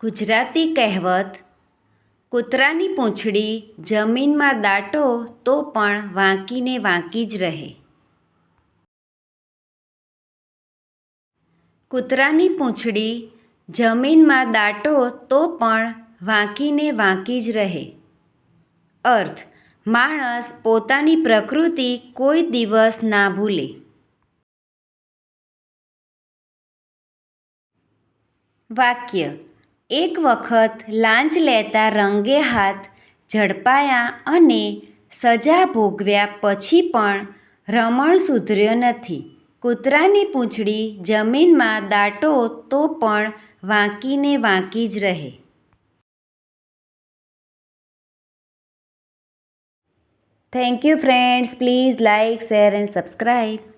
ગુજરાતી કહેવત, કૂતરાની પૂંછડી જમીનમાં દાટો તો પણ વાંકીને વાંકી જ રહે. કૂતરાની પૂંછડી જમીનમાં દાટો તો પણ વાંકીને વાંકી જ રહે. અર્થ, માણસ પોતાની પ્રકૃતિ કોઈ દિવસ ના ભૂલે. વાક્ય એક વખત લાંચ લેતા રંગે હાથ ઝડપાયા અને સજા ભોગવ્યા પછી પણ રમણ સુધર્યો નથી. કૂતરાની પૂંછડી જમીનમાં દાટો તો પણ વાંકીને વાંકી જ રહે. Thank you friends please like share and subscribe